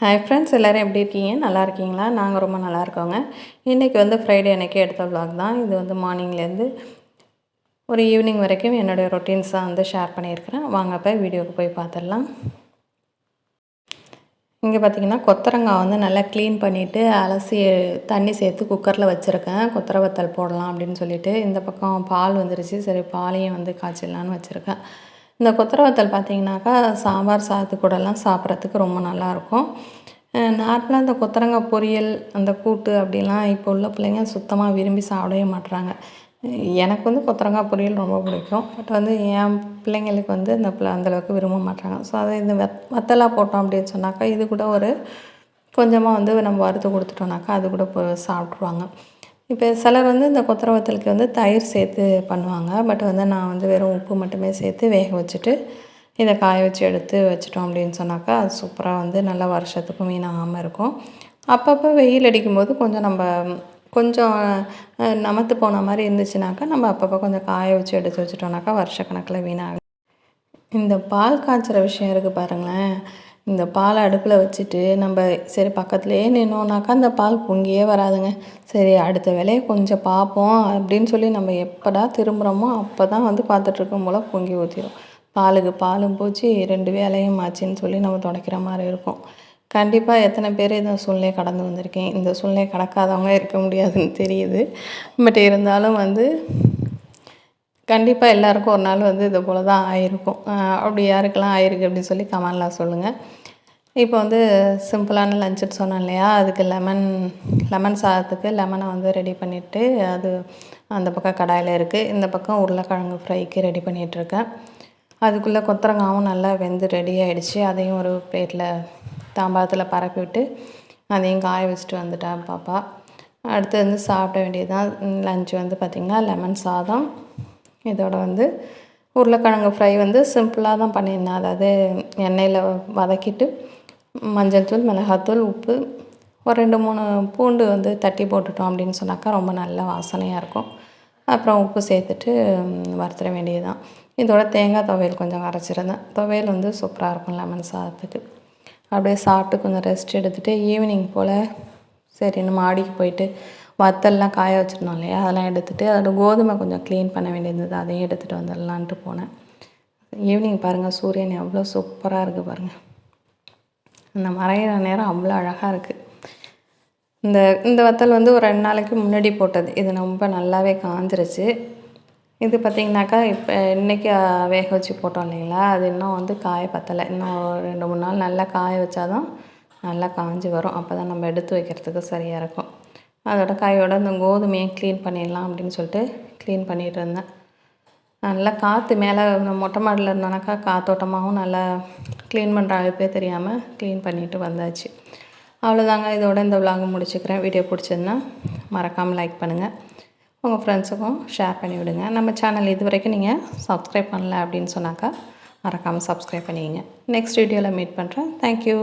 Hi friends எல்லோரும் எப்படி இருக்கீங்க? நல்லா இருக்கீங்களா? நாங்கள் ரொம்ப நல்லா இருக்கோங்க. இன்றைக்கி வந்து ஃப்ரைடே அன்றைக்கி எடுத்த vlog தான். இது வந்து மார்னிங்லேருந்து ஒரு ஈவினிங் வரைக்கும் என்னுடைய ரொட்டீன்ஸாக வந்து ஷேர் பண்ணியிருக்கிறேன். வாங்க இப்போ வீடியோவுக்கு போய் பார்த்துடலாம். இங்கே பார்த்தீங்கன்னா கொத்தரங்காய் வந்து நல்லா க்ளீன் பண்ணிவிட்டு அலசி தண்ணி சேர்த்து குக்கரில் வச்சுருக்கேன். கொத்தரை வத்தல் போடலாம் அப்படின்னு சொல்லிட்டு இந்த பக்கம் பால் வந்துருச்சு. சரி பாலையும் வந்து காய்ச்சிடலான்னு வச்சுருக்கேன். இந்த கொத்தரவத்தல் பார்த்தீங்கன்னாக்கா சாம்பார் சாதத்து கூடலாம் சாப்பிட்றதுக்கு ரொம்ப நல்லாயிருக்கும். நார்மலாக இந்த கொத்தரங்காய் பொரியல் அந்த கூட்டு அப்படிலாம் இப்போ உள்ள பிள்ளைங்க சுத்தமாக விரும்பி சாப்பிடவே மாட்டுறாங்க எனக்கு வந்து கொத்தரங்காய் பொரியல் ரொம்ப பிடிக்கும். பட் வந்து என் பிள்ளைங்களுக்கு வந்து இந்த பிள்ளை அந்தளவுக்கு விரும்ப மாட்டாங்க ஸோ அதை இந்த வெத் வத்தலாக போட்டோம் அப்படின்னு சொன்னாக்கா இது கூட ஒரு கொஞ்சமாக வந்து நம்ம வறுத்து கொடுத்துட்டோம்னாக்கா அது கூட சாப்பிட்ருவாங்க இப்போ சிலர் வந்து இந்த கொத்தரை வத்தலுக்கு வந்து தயிர் சேர்த்து பண்ணுவாங்க. பட் வந்து நான் வந்து வெறும் உப்பு மட்டுமே சேர்த்து வேக வச்சுட்டு இதை காய வச்சு எடுத்து வச்சிட்டோம் அப்படின்னு சொன்னாக்கா அது சூப்பராக வந்து நல்லா வருஷத்துக்கும் வீணாகாமல் இருக்கும். அப்பப்போ வெயில் அடிக்கும்போது கொஞ்சம் நம்ம கொஞ்சம் நமத்து போன மாதிரி இருந்துச்சுனாக்கா நம்ம அப்பப்போ கொஞ்சம் காய வச்சு எடுத்து வச்சிட்டோம்னாக்கா வருஷக்கணக்கில் வீணாகும். இந்த பால் காய்ச்சுற விஷயம் இருக்குது பாருங்களேன். இந்த பாலை அடுப்பில் வச்சுட்டு நம்ம சரி பக்கத்துலேயே நின்னோனாக்கா அந்த பால் பொங்கியே வராதுங்க. சரி அடுத்த வேலையை கொஞ்சம் பார்ப்போம் அப்படின்னு சொல்லி நம்ம எப்படா திரும்புகிறோமோ அப்போ தான் வந்து பார்த்துட்ருக்கும் போல் பொங்கி ஊற்றிடும் பாலுக்கு பாலும் போச்சு ரெண்டு வேலையும் ஆச்சுன்னு சொல்லி நம்ம துடைக்கிற மாதிரி இருக்கும். கண்டிப்பாக எத்தனை பேர் இந்த சூழ்நிலையை கடந்து வந்திருக்கேன் இந்த சூழ்நிலையை கடக்காதவங்க இருக்க முடியாதுன்னு தெரியுது. பட் இருந்தாலும் வந்து கண்டிப்பாக எல்லாருக்கும் ஒரு நாள் வந்து இது போல் தான் ஆயிருக்கும் அப்படி யாருக்கெல்லாம் ஆயிருக்கு அப்படின்னு சொல்லி கமெண்ட்லாம் சொல்லுங்கள் இப்போ வந்து சிம்பிளான லஞ்சுன்னு சொன்னேன் இல்லையா? அதுக்கு லெமன் லெமன் சாதத்துக்கு லெமனை வந்து ரெடி பண்ணிவிட்டு அது அந்த பக்கம் கடாயில் இருக்குது இந்த பக்கம் உருளைக்கிழங்கு ஃப்ரைக்கு ரெடி பண்ணிகிட்ருக்கேன் அதுக்குள்ளே கொத்தரங்காவும் நல்லா வெந்து ரெடி ஆகிடுச்சு அதையும் ஒரு பிளேட்டில் தாம்பாளத்தில் பரப்பி விட்டு அதையும் காய வச்சுட்டு வந்துட்டேன் பாப்பா. அடுத்து வந்து சாப்பிட வேண்டியது தான் லஞ்ச் வந்து பார்த்திங்கன்னா லெமன் சாதம். இதோட வந்து உருளைக்கிழங்கு ஃப்ரை வந்து சிம்பிளாக தான் பண்ணியிருந்தேன். அதாவது எண்ணெயில் வதக்கிட்டு மஞ்சள் தூள் மிளகாத்தூள் உப்பு ஒரு ரெண்டு மூணு பூண்டு வந்து தட்டி போட்டுட்டோம் அப்படின்னு சொன்னாக்கா ரொம்ப நல்ல வாசனையாக இருக்கும். அப்புறம் உப்பு சேர்த்துட்டு வறுத்துட வேண்டியதுதான். இதோட தேங்காய் துவையல் கொஞ்சம் அரைச்சிருந்தேன். துவையல் வந்து சூப்பராக இருக்கும் லெமன் சாதத்துக்கு. அப்படியே சாப்பிட்டு கொஞ்சம் ரெஸ்ட் எடுத்துகிட்டு ஈவினிங் போல் சரின்னு மாடிக்கு போயிட்டு வத்தல்லாம் காய வச்சுருந்தோம் இல்லையா? அதெல்லாம் எடுத்துகிட்டு அதோட கோதுமை கொஞ்சம் க்ளீன் பண்ண வேண்டியது அதையும் எடுத்துகிட்டு வந்துடலான்ட்டு போனேன். ஈவினிங் பாருங்கள் சூரியன் எவ்வளோ சூப்பராக இருக்குது பாருங்கள் இந்த மறையிற நேரம் அவ்வளோ அழகாக இருக்குது இந்த இந்த வத்தல் வந்து ஒரு ரெண்டு நாளைக்கு முன்னாடி போட்டது. இது ரொம்ப நல்லாவே காஞ்சிருச்சு. இது பார்த்திங்கனாக்கா இப்போ இன்றைக்கி வேக வச்சு போட்டோம் இல்லைங்களா? அது இன்னும் வந்து காய பத்தலை. இன்னும் ரெண்டு மூணு நாள் நல்லா காய வச்சாதான் நல்லா காஞ்சி வரும். அப்போ தான் நம்ம எடுத்து வைக்கிறதுக்கு சரியாக இருக்கும். அதோட காயோட இந்த கோதுமையை க்ளீன் பண்ணிடலாம் அப்படின்னு சொல்லிட்டு க்ளீன் பண்ணிகிட்டு இருந்தேன். நல்லா காற்று மேலே மொட்டை மாடியில் இருந்தோனாக்கா காத்தோட்டமாகவும் நல்லா க்ளீன் பண்ணுற அழைப்பே தெரியாமல் க்ளீன் பண்ணிவிட்டு வந்தாச்சு. அவ்வளோதாங்க இதோட இந்த விலாக முடிச்சுக்கிறேன். வீடியோ பிடிச்சதுன்னா மறக்காமல் லைக் பண்ணுங்கள் உங்கள் ஃப்ரெண்ட்ஸுக்கும் ஷேர் பண்ணி விடுங்க. நம்ம சேனல் இது வரைக்கும் நீங்கள் சப்ஸ்கிரைப் பண்ணல அப்படின்னு சொன்னாக்கா மறக்காமல் சப்ஸ்கிரைப் பண்ணிக்கிங்க. நெக்ஸ்ட் வீடியோவில் மீட் பண்ணுறேன் தேங்க்யூ